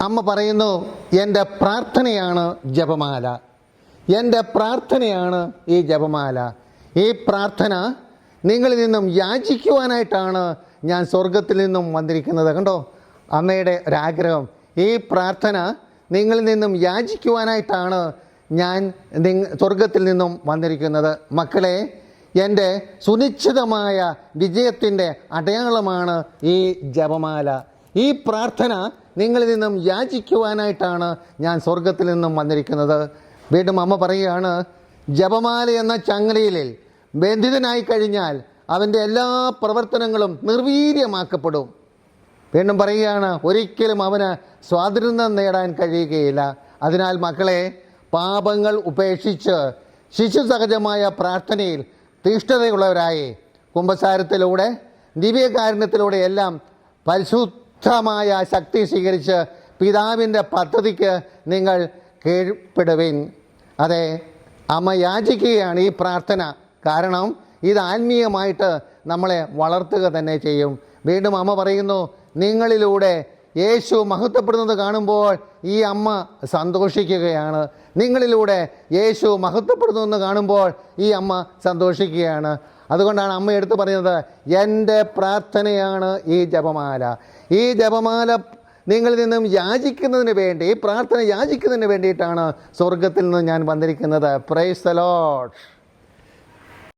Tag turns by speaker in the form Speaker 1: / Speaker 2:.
Speaker 1: അമ്മ പറയുന്നു എന്റെ പ്രാർത്ഥനയാണ് ജപമാല. എന്റെ പ്രാർത്ഥനയാണ് ഈ ജപമാല. ഈ പ്രാർത്ഥന നിങ്ങളിൽ നിന്നും യാചിക്കുവാനായിട്ടാണ് ഞാൻ സ്വർഗത്തിൽ നിന്നും വന്നിരിക്കുന്നത്. കണ്ടോ? അമ്മയുടെ ഒരാഗ്രഹം ഈ പ്രാർത്ഥന നിങ്ങളിൽ നിന്നും യാചിക്കുവാനായിട്ടാണ് ഞാൻ നിങ് സ്വർഗത്തിൽ നിന്നും വന്നിരിക്കുന്നത്. മക്കളെ എന്റെ സുനിശ്ചിതമായ വിജയത്തിന്റെ അടയാളമാണ് ഈ ജപമാല. ഈ പ്രാർത്ഥന നിങ്ങളിൽ നിന്നും യാചിക്കുവാനായിട്ടാണ് ഞാൻ സ്വർഗത്തിൽ നിന്നും വന്നിരിക്കുന്നത്. വീണ്ടും അമ്മ പറയുകയാണ് ജപമാല എന്ന ചങ്ങലയിൽ ബന്ധിതനായി കഴിഞ്ഞാൽ അവന്റെ എല്ലാ പ്രവർത്തനങ്ങളും നിർവീര്യമാക്കപ്പെടും. വീണ്ടും പറയുകയാണ് ഒരിക്കലും അവന് സ്വാതന്ത്ര്യം നേടാൻ കഴിയുകയില്ല. അതിനാൽ മക്കളെ പാപങ്ങൾ ഉപേക്ഷിച്ച് ശിശു സഹജമായ പ്രാർത്ഥനയിൽ തീഷ്ണതയുള്ളവരായി കുംഭസാരത്തിലൂടെ ദിവ്യകാരുണ്യത്തിലൂടെ എല്ലാം പരിശുദ്ധമായ ശക്തി സ്വീകരിച്ച് പിതാവിന്റെ പദ്ധതിക്ക് നിങ്ങൾ കീഴ്പ്പെടുവിൻ. അതെ അമ്മ യാചിക്കുകയാണ് ഈ പ്രാർത്ഥന. കാരണം ഇത് ആത്മീയമായിട്ട് നമ്മളെ വളർത്തുക തന്നെ ചെയ്യും. വീണ്ടും അമ്മ പറയുന്നു നിങ്ങളിലൂടെ യേശു മഹത്വപ്പെടുന്നത് കാണുമ്പോൾ ഈ അമ്മ സന്തോഷിക്കുകയാണ്. നിങ്ങളിലൂടെ യേശു മഹത്വപ്പെടുന്നു എന്ന് കാണുമ്പോൾ ഈ അമ്മ സന്തോഷിക്കുകയാണ്. അതുകൊണ്ടാണ് അമ്മ എടുത്തു പറയുന്നത് എന്റെ പ്രാർത്ഥനയാണ് ഈ ജപമാല. ഈ ജപമാല നിങ്ങളിൽ നിന്നും യാചിക്കുന്നതിന് വേണ്ടി പ്രാർത്ഥന യാചിക്കുന്നതിന് വേണ്ടിയിട്ടാണ് സ്വർഗത്തിൽ നിന്ന് ഞാൻ വന്നിരിക്കുന്നത്. Praise the load